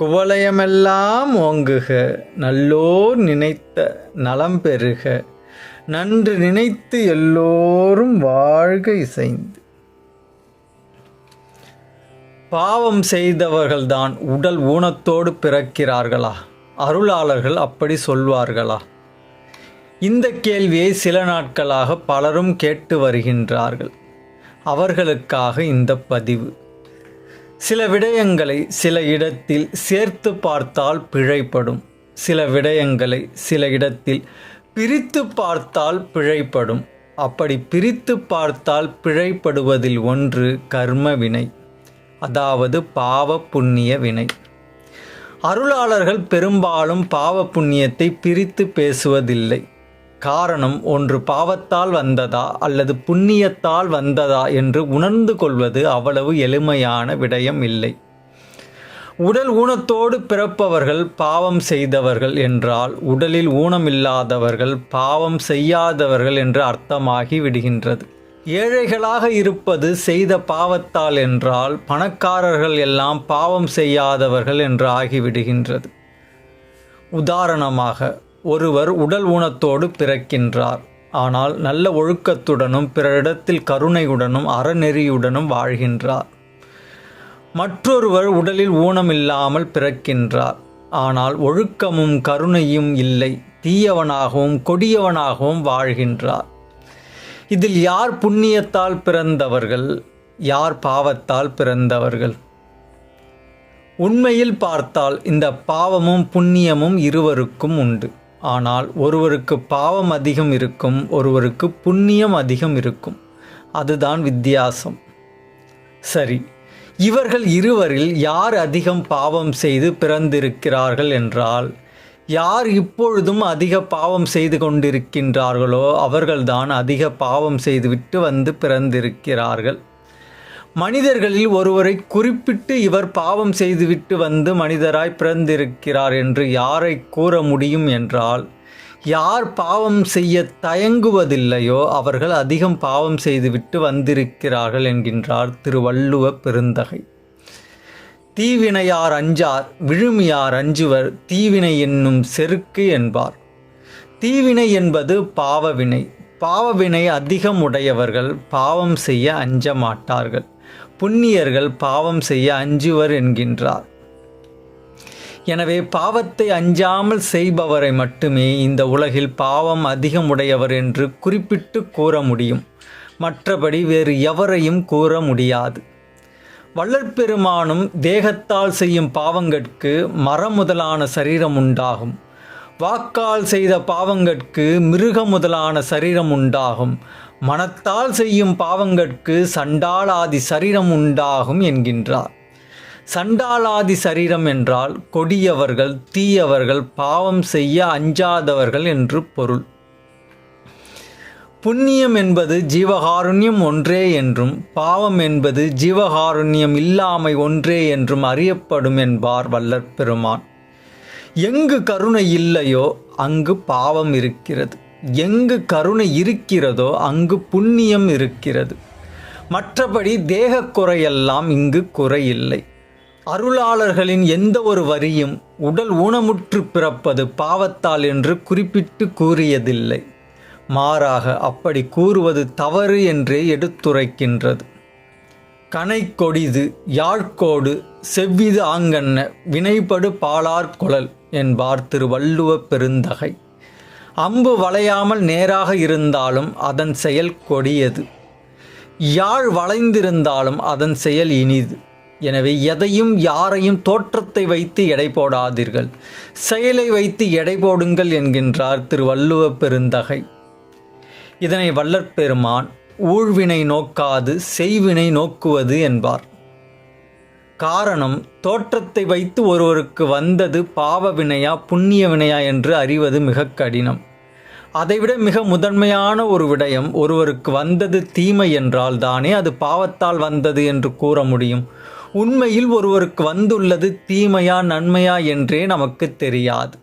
குவலயமெல்லாம் ஓங்குக நல்லோர் நினைத்த நலம் பெறுக. நன்று நினைத்து எல்லோரும் வாழ்க இசைந்து. பாவம் செய்தவர்கள்தான் உடல் ஊனத்தோடு பிறக்கிறார்களா? அருளாளர்கள் அப்படி சொல்வார்களா? இந்த கேள்வியை சில நாட்களாக பலரும் கேட்டு வருகின்றார்கள். அவர்களுக்காக இந்த பதிவு. சில விடயங்களை சில இடத்தில் சேர்த்து பார்த்தால் பிழைப்படும். சில விடயங்களை சில இடத்தில் பிரித்து பார்த்தால் பிழைப்படும். அப்படி பிரித்து பார்த்தால் பிழைப்படுவதில் ஒன்று கர்ம வினை அதாவது பாவ புண்ணிய வினை. அருளாளர்கள் பெரும்பாலும் பாவ புண்ணியத்தை பிரித்து பேசுவதில்லை. காரணம் ஒன்று பாவத்தால் வந்ததா அல்லது புண்ணியத்தால் வந்ததா என்று உணர்ந்து கொள்வது அவ்வளவு எளிமையான விடயம் இல்லை. உடல் ஊனத்தோடு பிறப்பவர்கள் பாவம் செய்தவர்கள் என்றால் உடலில் ஊனமில்லாதவர்கள் பாவம் செய்யாதவர்கள் என்று அர்த்தமாகி விடுகின்றது. ஏழைகளாக இருப்பது செய்த பாவத்தால் என்றால் பணக்காரர்கள் எல்லாம் பாவம் செய்யாதவர்கள் என்று ஆகிவிடுகின்றது. உதாரணமாக ஒருவர் உடல் ஊனத்தோடு பிறக்கின்றார். ஆனால் நல்ல ஒழுக்கத்துடனும் பிறரிடத்தில் கருணையுடனும் அறநெறியுடனும் வாழ்கின்றார். மற்றொருவர் உடலில் ஊனமில்லாமல் பிறக்கின்றார். ஆனால் ஒழுக்கமும் கருணையும் இல்லை தீயவனாகவும் கொடியவனாகவும் வாழ்கின்றார். இதில் யார் புண்ணியத்தால் பிறந்தவர்கள்? யார் பாவத்தால் பிறந்தவர்கள்? உண்மையில் பார்த்தால் இந்த பாவமும் புண்ணியமும் இருவருக்கும் உண்டு. ஆனால் ஒருவருக்கு பாவம் அதிகம் இருக்கும் ஒருவருக்கு புண்ணியம் அதிகம் இருக்கும். அதுதான் வித்தியாசம். சரி இவர்கள் இருவரில் யார் அதிகம் பாவம் செய்து பிறந்திருக்கிறார்கள் என்றால் யார் இப்பொழுதும் அதிக பாவம் செய்து கொண்டிருக்கின்றார்களோ அவர்கள்தான் அதிக பாவம் செய்துவிட்டு வந்து பிறந்திருக்கிறார்கள். மனிதர்களில் ஒருவரை குறிப்பிட்டு இவர் பாவம் செய்துவிட்டு வந்து மனிதராய் பிறந்திருக்கிறார் என்று யாரை கூற முடியும் என்றால் யார் பாவம் செய்ய தயங்குவதில்லையோ அவர்கள் அதிகம் பாவம் செய்துவிட்டு வந்திருக்கிறார்கள் என்கின்றார் திருவள்ளுவ பெருந்தகை. தீவினையார் அஞ்சார் விழுமியார் அஞ்சுவர் தீவினை என்னும் செருக்கு என்பார். தீவினை என்பது பாவவினை பாவவினை அதிகம் உடையவர்கள் பாவம் செய்ய அஞ்ச மாட்டார்கள். புண்ணியர்கள் பாவம் செய்ய அஞ்சுவர் என்கின்றார். எனவே பாவத்தை அஞ்சாமல் செய்பவரை மட்டுமே இந்த உலகில் பாவம் அதிகமுடையவர் என்று குறிப்பிட்டு கூற முடியும். மற்றபடி வேறு எவரையும் கூற முடியாது. வள்ளற்பெருமானும் தேகத்தால் செய்யும் பாவங்கட்கு மரம் முதலான சரீரம் உண்டாகும். வாக்கால் செய்த பாவங்கட்கு மிருக முதலான சரீரம் உண்டாகும். மனத்தால் செய்யும் பாவங்கட்கு சண்டாளாதி சரீரம் உண்டாகும் என்கின்றார். சண்டாளாதி சரீரம் என்றால் கொடியவர்கள் தீயவர்கள் பாவம் செய்ய அஞ்சாதவர்கள் என்று பொருள். புண்ணியம் என்பது ஜீவகாருண்யம் ஒன்றே என்றும் பாவம் என்பது ஜீவகாருண்யம் இல்லாமை ஒன்றே என்றும் அறியப்படும் என்பார் வல்லற்பெருமான். எங்கு கருணை இல்லையோ அங்கு பாவம் இருக்கிறது. எங்கு கருணை இருக்கிறதோ அங்கு புண்ணியம் இருக்கிறது. மற்றபடி தேக குறையெல்லாம் இங்கு குறையில்லை. அருளாளர்களின் எந்த ஒரு வரியும் உடல் ஊனமுற்று பிறப்பது பாவத்தால் என்று குறிப்பிட்டு கூறியதில்லை. மாறாக அப்படி கூறுவது தவறு என்றே எடுத்துரைக்கின்றது. கனை கொடிது யாழ்கோடு செவ்விது ஆங்கன்ன வினைப்படு பாலார் குழல் என்பார் திரு வள்ளுவ பெருந்தகை. அம்பு வளையாமல் நேராக இருந்தாலும் அதன் செயல் கொடியது. யாழ் வளைந்திருந்தாலும் அதன் செயல் இனிது. எனவே எதையும் யாரையும் தோற்றத்தை வைத்து எடை போடாதீர்கள். செயலை வைத்து எடை போடுங்கள் என்கின்றார் திருவள்ளுவ பெருந்தகை. இதனை வல்லற்பெருமான் ஊழ்வினை நோக்காது செய்வினை நோக்குவது என்பார். காரணம் தோற்றத்தை வைத்து ஒருவருக்கு வந்தது பாவ வினையா புண்ணிய வினையா என்று அறிவது மிக கடினம். அதைவிட மிக முதன்மையான ஒரு விடயம் ஒருவருக்கு வந்தது தீமை என்றால் தானே அது பாவத்தால் வந்தது என்று கூற முடியும். உண்மையில் ஒருவருக்கு வந்துள்ளது தீமையா நன்மையா என்றே நமக்கு தெரியாது.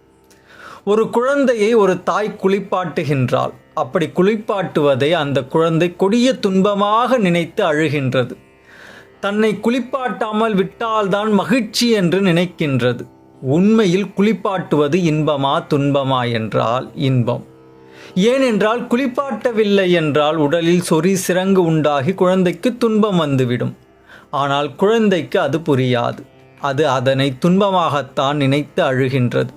ஒரு குழந்தையை ஒரு தாய் குளிப்பாட்டுகின்றாள். அப்படி குளிப்பாட்டுவதை அந்த குழந்தை கொடிய துன்பமாக நினைத்து அழுகின்றது. தன்னை குளிப்பாட்டாமல் விட்டால்தான் மகிழ்ச்சி என்று நினைக்கின்றது. உண்மையில் குளிப்பாட்டுவது இன்பமா துன்பமா என்றால் இன்பம். ஏனென்றால் குளிப்பாட்டவில்லை என்றால் உடலில் சொறி சிறங்கு உண்டாகி குழந்தைக்கு துன்பம் வந்துவிடும். ஆனால் குழந்தைக்கு அது புரியாது. அது அதனை துன்பமாகத்தான் நினைத்து அழுகின்றது.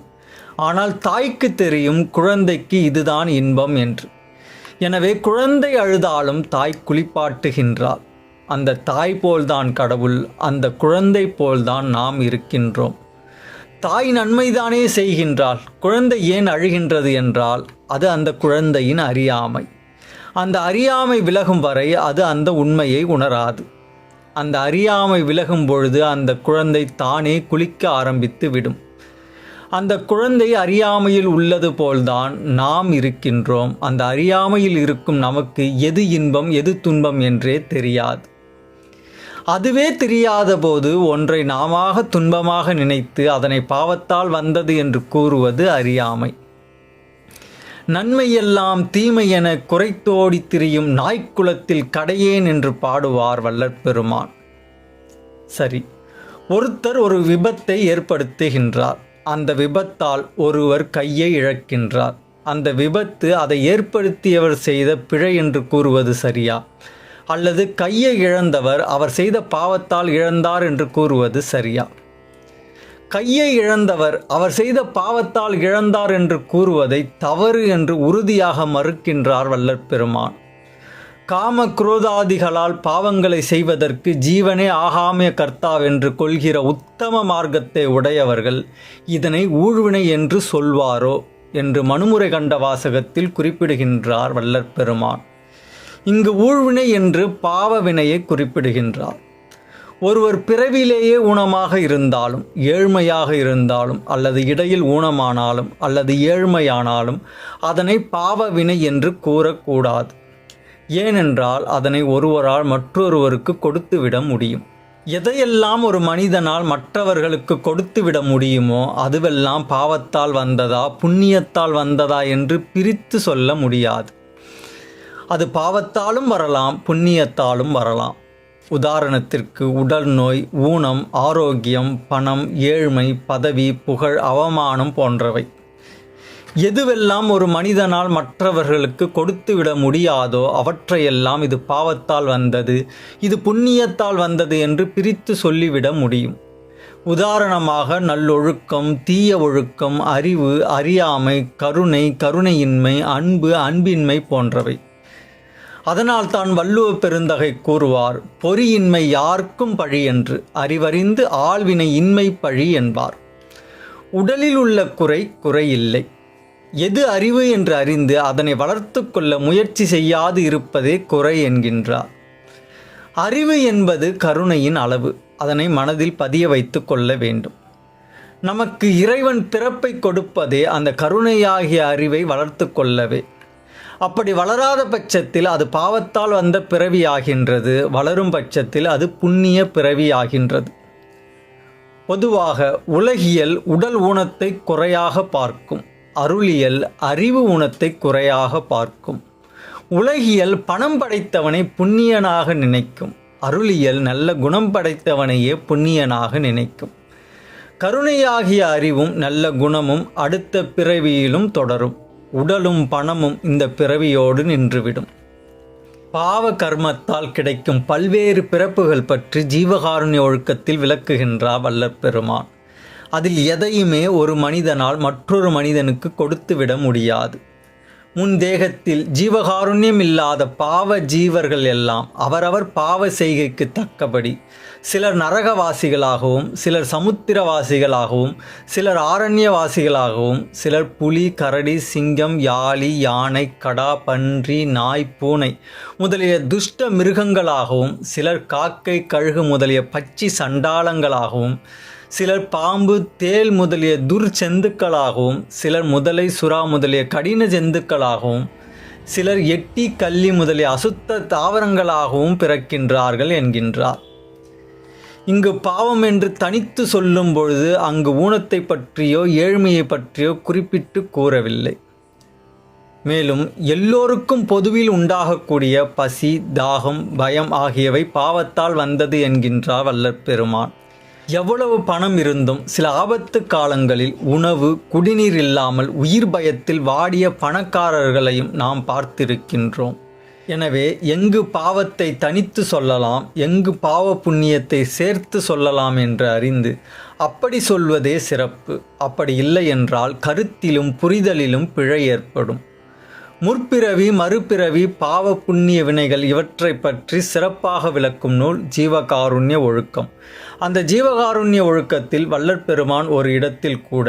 ஆனால் தாய்க்கு தெரியும் குழந்தைக்கு இதுதான் இன்பம் என்று. எனவே குழந்தை அழுதாலும் தாய் குளிப்பாட்டுகின்றாள். அந்த தாய் போல்தான் கடவுள் அந்த குழந்தை போல்தான் நாம் இருக்கின்றோம். தாய் நன்மைதானே செய்கின்றாள். குழந்தை ஏன் அழுகின்றது என்றால் அது அந்த குழந்தையின் அறியாமை. அந்த அறியாமை விலகும் வரை அது அந்த உண்மையை உணராது. அந்த அறியாமை விலகும் பொழுது அந்த குழந்தை தானே குளிக்க ஆரம்பித்து விடும். அந்த குழந்தை அறியாமையில் உள்ளது போல்தான் நாம் இருக்கின்றோம். அந்த அறியாமையில் இருக்கும் நமக்கு எது இன்பம் எது துன்பம் என்றே தெரியாது. அதுவே தெரியாத போது ஒன்றை நாமாக துன்பமாக நினைத்து அதனை பாவத்தால் வந்தது என்று கூறுவது அறியாமை. நன்மையெல்லாம் தீமை என குறைத்தோடி திரியும் நாய்க்குலத்தில் கடையேன் என்று பாடுவார் வல்லற்பெருமான். சரி ஒருத்தர் ஒரு விபத்தை ஏற்படுத்துகின்றார். அந்த விபத்தால் ஒருவர் கையை இழக்கின்றார். அந்த விபத்து அதை ஏற்படுத்தியவர் செய்த பிழை என்று கூறுவது சரியா? அல்லது கையை இழந்தவர் அவர் செய்த பாவத்தால் இழந்தார் என்று கூறுவது சரியா? கையை இழந்தவர் அவர் செய்த பாவத்தால் இழந்தார் என்று கூறுவதை தவறு என்று உறுதியாக மறுக்கின்றார் வல்லற் பெருமான். காம குரோதாதிகளால் பாவங்களை செய்வதற்கு ஜீவனே ஆகாமிய கர்த்தாவென்று கொள்கிற உத்தம மார்க்கத்தை உடையவர்கள் இதனை ஊழ்வினை என்று சொல்வாரோ என்று மனுமுறை கண்ட வாசகத்தில் குறிப்பிடுகின்றார் வல்லற்பெருமான் இங்கு ஊழ்வினை என்று பாவ வினையை குறிப்பிடுகின்றார். ஒருவர் பிறவிலேயே ஊனமாக இருந்தாலும் ஏழ்மையாக இருந்தாலும் அல்லது இடையில் ஊனமானாலும் அல்லது ஏழ்மையானாலும் அதனை பாவ வினை என்று கூறக்கூடாது. ஏனென்றால் அதனை ஒருவரால் மற்றொருவருக்கு கொடுத்துவிட முடியும். எதையெல்லாம் ஒரு மனிதனால் மற்றவர்களுக்கு கொடுத்துவிட முடியுமோ அதுவெல்லாம் பாவத்தால் வந்ததா புண்ணியத்தால் வந்ததா என்று பிரித்து சொல்ல முடியாது. அது பாவத்தாலும் வரலாம் புண்ணியத்தாலும் வரலாம். உதாரணத்திற்கு உடல் நோய் ஊனம் ஆரோக்கியம் பணம் ஏழ்மை பதவி புகழ் அவமானம் போன்றவை. எதுவெல்லாம் ஒரு மனிதனால் மற்றவர்களுக்கு கொடுத்துவிட முடியாதோ அவற்றையெல்லாம் இது பாவத்தால் வந்தது இது புண்ணியத்தால் வந்தது என்று பிரித்து சொல்லிவிட முடியும். உதாரணமாக நல்லொழுக்கம் தீய ஒழுக்கம் அறிவு அறியாமை கருணை கருணையின்மை அன்பு அன்பின்மை போன்றவை. அதனால் தான் வள்ளுவ பெருந்தகை கூறுவார் பொறியின்மை யாருக்கும் பழி என்று அறிவறிந்து ஆழ்வினை இன்மை பழி என்பார். உடலில் உள்ள குறை குறையில்லை எது அறிவு என்று அறிந்து அதனை வளர்த்து கொள்ள முயற்சி செய்யாது இருப்பதே குறை என்கின்றார். அறிவு என்பது கருணையின் அளவு அதனை மனதில் பதிய வைத்து கொள்ள வேண்டும். நமக்கு இறைவன் பிறப்பை கொடுப்பதே அந்த கருணையாகிய அறிவை வளர்த்து கொள்ளவே. அப்படி வளராத பட்சத்தில் அது பாவத்தால் வந்த பிறவியாகின்றது. வளரும் பட்சத்தில் அது புண்ணிய பிறவியாகின்றது. பொதுவாக உலகியல் உடல் ஊனத்தை குறையாக பார்க்கும். அருளியல் அறிவு ஊனத்தை குறையாக பார்க்கும். உலகியல் பணம் படைத்தவனை புண்ணியனாக நினைக்கும். அருளியல் நல்ல குணம் படைத்தவனையே புண்ணியனாக நினைக்கும். கருணையாகிய அறிவும் நல்ல குணமும் அடுத்த பிறவியிலும் தொடரும். உடலும் பணமும் இந்த பிறவியோடு நின்றுவிடும். பாவ கர்மத்தால் கிடைக்கும் பல்வேறு பிறப்புகள் பற்றி ஜீவகாருண்ய ஒழுக்கத்தில் விளக்குகின்றார் வல்லற்பெருமான் அதில் எதையுமே ஒரு மனிதனால் மற்றொரு மனிதனுக்கு கொடுத்துவிட முடியாது. உன் தேகத்தில் ஜீவகாருண்யம் இல்லாத பாவ ஜீவர்கள் எல்லாம் அவரவர் பாவ செய்கைக்கு தக்கபடி. சிலர் நரகவாசிகளாகவும் சிலர் சமுத்திரவாசிகளாகவும் சிலர் ஆரண்யவாசிகளாகவும் சிலர் புலி கரடி சிங்கம் யாளி யானை கடா பன்றி நாய் பூனை முதலிய துஷ்ட மிருகங்களாகவும் சிலர் காக்கை கழுகு முதலிய பச்சி சண்டாளங்களாகவும் சிலர் பாம்பு தேல் முதலிய துர்ச்செந்துக்களாகவும் சிலர் முதலை சுறா முதலிய கடின ஜந்துக்களாகவும் சிலர் எட்டி கள்ளி முதலிய அசுத்த தாவரங்களாகவும் பிறக்கின்றார்கள் என்கின்றார். இங்கு பாவம் என்று தனித்து சொல்லும் பொழுது அங்கு ஊனத்தை பற்றியோ ஏழ்மையை பற்றியோ குறிப்பிட்டு கூறவில்லை. மேலும் எல்லோருக்கும் பொதுவில் உண்டாகக்கூடிய பசி தாகம் பயம் ஆகியவை பாவத்தால் வந்தது என்கின்றார் வல்லற்பெருமான். எவ்வளவு பணம் இருந்தும் சில ஆபத்து காலங்களில் உணவு குடிநீர் இல்லாமல் உயிர் பயத்தில் வாடிய பணக்காரர்களையும் நாம் பார்த்திருக்கின்றோம். எனவே எங்கு பாவத்தை தனித்து சொல்லலாம் எங்கு பாவ புண்ணியத்தை சேர்த்து சொல்லலாம் என்று அறிந்து அப்படி சொல்வதே சிறப்பு. அப்படி இல்லை என்றால் கருத்திலும் புரிதலிலும் பிழை ஏற்படும். முற்பிறவி மறுபிறவி பாவ புண்ணிய வினைகள் இவற்றை பற்றி சிறப்பாக விளக்கும் நூல் ஜீவகாருண்ய ஒழுக்கம். அந்த ஜீவகாருண்ய ஒழுக்கத்தில் வள்ளற் பெருமான் ஒரு இடத்தில் கூட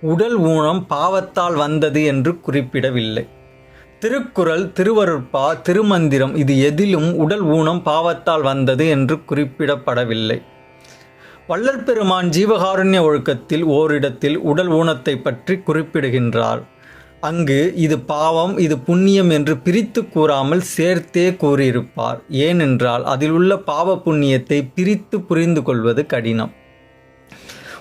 உடல் ஊனம் பாவத்தால் வந்தது என்று குறிப்பிடவில்லை. திருக்குறள் திருவருட்பா திருமந்திரம் இது எதிலும் உடல் ஊனம் பாவத்தால் வந்தது என்று குறிப்பிடப்படவில்லை. வள்ளற்பெருமான் ஜீவகாருண்ய ஒழுக்கத்தில் ஓரிடத்தில் உடல் ஊனத்தை பற்றி குறிப்பிடுகின்றார். அங்கு இது பாவம் இது புண்ணியம் என்று பிரித்து கூறாமல் சேர்த்தே கூறியிருப்பார். ஏனென்றால் அதில் உள்ள பாவ புண்ணியத்தை பிரித்து புரிந்து கொள்வது கடினம்.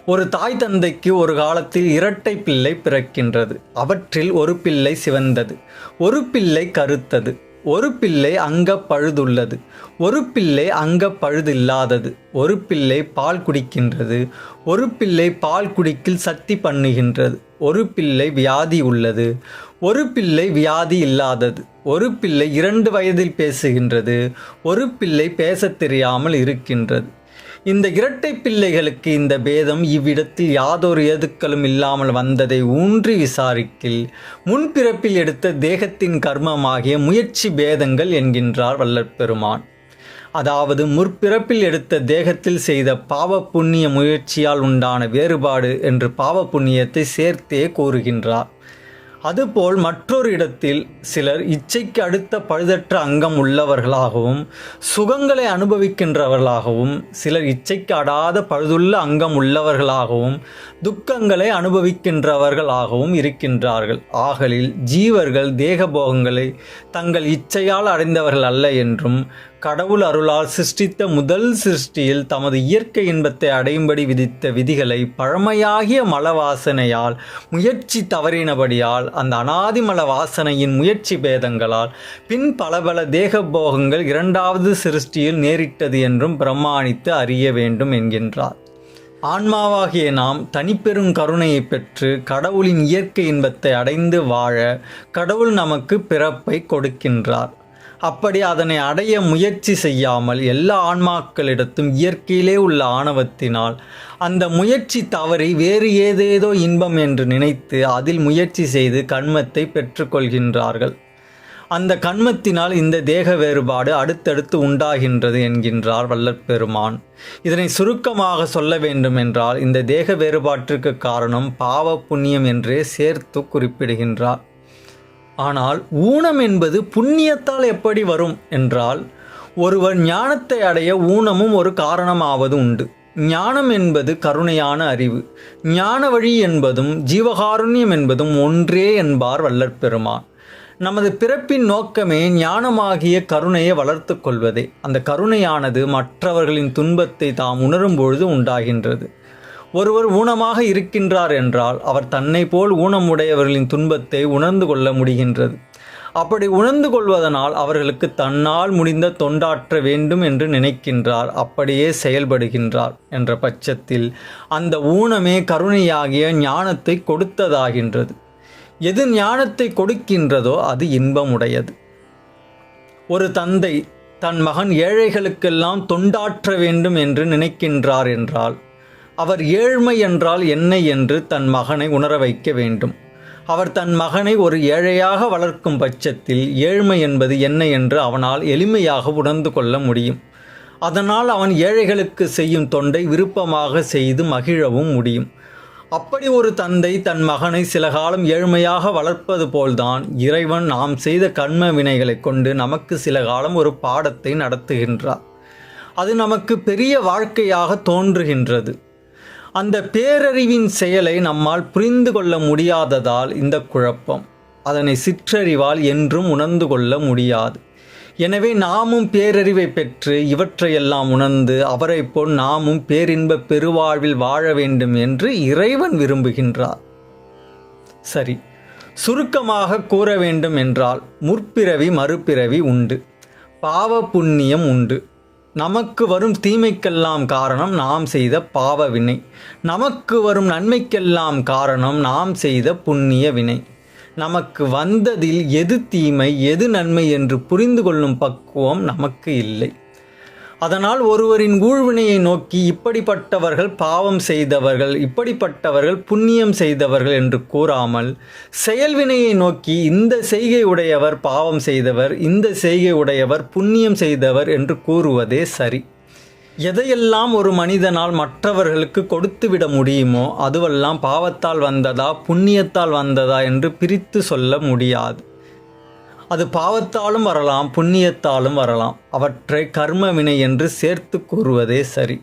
ஒரு தாய் தந்தைக்கு ஒரு காலத்தில் இரட்டை பிள்ளை பிறக்கின்றது. அவற்றில் ஒரு பிள்ளை சிவந்தது ஒரு பிள்ளை கருத்தது. ஒரு பிள்ளை அங்க பழுதுள்ளது. ஒரு பிள்ளை அங்க பழுதில்லாதது. ஒரு பிள்ளை பால் குடிக்கின்றது. ஒரு பிள்ளை பால் குடிக்கில் சக்தி பண்ணுகின்றது. ஒரு பிள்ளை வியாதி உள்ளது. ஒரு பிள்ளை வியாதி இல்லாதது. ஒரு பிள்ளை இரண்டு வயதில் பேசுகின்றது. ஒரு பிள்ளை பேசத் தெரியாமல் இருக்கின்றது. இந்த இரட்டை பிள்ளைகளுக்கு இந்த பேதம் இவ்விடத்தில் யாதொரு ஏதுக்களும் இல்லாமல் வந்ததை ஊன்றி விசாரிக்கில் முன்பிறப்பில் எடுத்த தேகத்தின் கர்மமாகிய முயற்சி பேதங்கள் என்கின்றார் வல்லற்பெருமான். அதாவது முற்பிறப்பில் எடுத்த தேகத்தில் செய்த பாவ புண்ணிய முயற்சியால் உண்டான வேறுபாடு என்று பாவ புண்ணியத்தை சேர்த்தே கூறுகின்றார். அதுபோல் மற்றொரு இடத்தில் சிலர் இச்சைக்கு அடுத்த பழுதற்ற அங்கம் உள்ளவர்களாகவும் சுகங்களை அனுபவிக்கின்றவர்களாகவும் சிலர் இச்சைக்கு அடாத பழுதுள்ள அங்கம் உள்ளவர்களாகவும் துக்கங்களை அனுபவிக்கின்றவர்களாகவும் இருக்கின்றார்கள். ஆகலில் ஜீவர்கள் தேகபோகங்களை தங்கள் இச்சையால் அடைந்தவர்கள் அல்ல என்றும் கடவுள் அருளால் சிருஷ்டித்த முதல் சிருஷ்டியில் தமது இயற்கை இன்பத்தை அடையும்படி விதித்த விதிகளை பழமையாகிய மல வாசனையால் முயற்சி தவறினபடியால் அந்த அனாதி மல வாசனையின் முயற்சி பேதங்களால் பின் பல பல தேகபோகங்கள் இரண்டாவது சிருஷ்டியில் நேரிட்டது என்றும் பிரமாணித்து அறிய வேண்டும் என்கின்றார். ஆன்மாவாகிய நாம் தனிப்பெரும் கருணையை பெற்று கடவுளின் இயற்கை இன்பத்தை அடைந்து வாழ கடவுள் நமக்கு பிறப்பை கொடுக்கின்றார். அப்படி அதனை அடைய முயற்சி செய்யாமல் எல்லா ஆன்மாக்களிடத்தும் இயற்கையிலே உள்ள ஆணவத்தினால் அந்த முயற்சி தவறி வேறு ஏதேதோ இன்பம் என்று நினைத்து அதில் முயற்சி செய்து கண்மத்தை பெற்றுக்கொள்கின்றார்கள். அந்த கண்மத்தினால் இந்த தேக வேறுபாடு அடுத்தடுத்து உண்டாகின்றது என்கின்றார் வல்லற்பெருமான். இதனை சுருக்கமாக சொல்ல வேண்டும் என்றால் இந்த தேக வேறுபாட்டிற்கு காரணம் பாவ புண்ணியம் என்றே சேர்த்து குறிப்பிடுகின்றார். ஆனால் ஊனம் என்பது புண்ணியத்தால் எப்படி வரும் என்றால் ஒருவர் ஞானத்தை அடைய ஊனமும் ஒரு காரணமாவது உண்டு. ஞானம் என்பது கருணையான அறிவு. ஞான வழி என்பதும் ஜீவகாருண்யம் என்பதும் ஒன்றே என்பார் வல்லற்பெருமான். நமது பிறப்பின் நோக்கமே ஞானமாகிய கருணையை வளர்த்து கொள்வதே. அந்த கருணையானது மற்றவர்களின் துன்பத்தை தாம் உணரும் பொழுது உண்டாகின்றது. ஒருவர் ஊனமாக இருக்கின்றார் என்றால் அவர் தன்னை போல் ஊனமுடையவர்களின் துன்பத்தை உணர்ந்து கொள்ள முடிகின்றது. அப்படி உணர்ந்து கொள்வதனால் அவர்களுக்கு தன்னால் முடிந்த தொண்டாற்ற வேண்டும் என்று நினைக்கின்றார். அப்படியே செயல்படுகின்றார் என்ற பட்சத்தில் அந்த ஊனமே கருணையாகிய ஞானத்தை கொடுத்ததாகின்றது. எது ஞானத்தை கொடுக்கின்றதோ அது இன்பமுடையது. ஒரு தந்தை தன் மகன் ஏழைகளுக்கெல்லாம் தொண்டாற்ற வேண்டும் என்று நினைக்கின்றார் என்றால் அவர் ஏழ்மை என்றால் என்ன என்று தன் மகனை உணர வைக்க வேண்டும். அவர் தன் மகனை ஒரு ஏழையாக வளர்க்கும் பட்சத்தில் ஏழ்மை என்பது என்ன என்று அவனால் எளிமையாக உணர்ந்து கொள்ள முடியும். அதனால் அவன் ஏழைகளுக்கு செய்யும் தொண்டை விருப்பமாக செய்து மகிழவும் முடியும். அப்படி ஒரு தந்தை தன் மகனை சில காலம் ஏழ்மையாக வளர்ப்பது போல்தான் இறைவன் நாம் செய்த கண்ம வினைகளைக் கொண்டு நமக்கு சில காலம் ஒரு பாடத்தை நடத்துகின்றார். அது நமக்கு பெரிய வாழ்க்கையாக தோன்றுகின்றது. அந்த பேரறிவின் செயலை நம்மால் புரிந்து கொள்ள முடியாததால் இந்த குழப்பம். அதனை சிற்றறிவால் என்றும் உணர்ந்து கொள்ள முடியாது. எனவே நாமும் பேரறிவை பெற்று இவற்றையெல்லாம் உணர்ந்து அவரைப் போல் நாமும் பேரின்ப பெருவாழ்வில் வாழ வேண்டும் என்று இறைவன் விரும்புகின்றார். சரி சுருக்கமாக கூற வேண்டும் என்றால் முற்பிறவி மறுபிறவி உண்டு. பாவ புண்ணியம் உண்டு. நமக்கு வரும் தீமைக்கெல்லாம் காரணம் நாம் செய்த பாவ வினை. நமக்கு வரும் நன்மைக்கெல்லாம் காரணம் நாம் செய்த புண்ணிய வினை. நமக்கு வந்ததில் எது தீமை எது நன்மை என்று புரிந்து கொள்ளும் பக்குவம் நமக்கு இல்லை. அதனால் ஒருவரின் ஊழ்வினையை நோக்கி இப்படிப்பட்டவர்கள் பாவம் செய்தவர்கள் இப்படிப்பட்டவர்கள் புண்ணியம் செய்தவர்கள் என்று கூறாமல் செயல்வினையை நோக்கி இந்த செய்கை உடையவர் பாவம் செய்தவர் இந்த செய்கை உடையவர் புண்ணியம் செய்தவர் என்று கூறுவதே சரி. எதையெல்லாம் ஒரு மனிதனால் மற்றவர்களுக்கு கொடுத்துவிட முடியுமோ அதுவெல்லாம் பாவத்தால் வந்ததா புண்ணியத்தால் வந்ததா என்று பிரித்து சொல்ல முடியாது. அது பாவத்தாலும் வரலாம் புண்ணியத்தாலும் வரலாம். அவற்றை கர்ம வினை என்று சேர்த்து கூறுவதே சரி.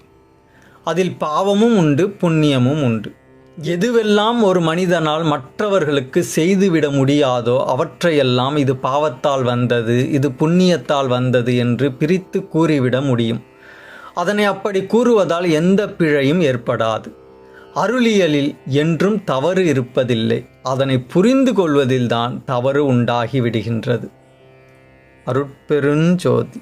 அதில் பாவமும் உண்டு புண்ணியமும் உண்டு. எதுவெல்லாம் ஒரு மனிதனால் மற்றவர்களுக்கு செய்துவிட முடியாதோ அவற்றையெல்லாம் இது பாவத்தால் வந்தது இது புண்ணியத்தால் வந்தது என்று பிரித்து கூறிவிட முடியும். அதனை அப்படி கூறுவதால் எந்த பிழையும் ஏற்படாது. அருளியலில் என்றும் தவறு இருப்பதில்லை. அதனை புரிந்து கொள்வதில்தான் தவறு உண்டாகி விடுகின்றது. அருட்பெருஞ்சோதி.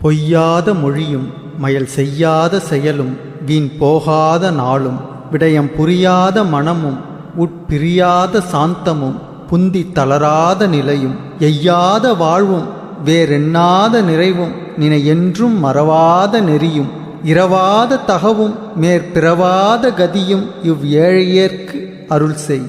பொய்யாத மொழியும் மயல் செய்யாத செயலும் வீண் போகாத நாளும் விடயம் புரியாத மனமும் உட்பிரியாத சாந்தமும் புந்தி தளராத நிலையும் எய்யாத வாழ்வும் வேறெண்ணாத நிறைவும் நினை என்றும் மறவாத நெறியும் இரவாத தகவும் மேற்பிறவாத கதியும் இவ் ஏழையர்க்கு அருள் செய்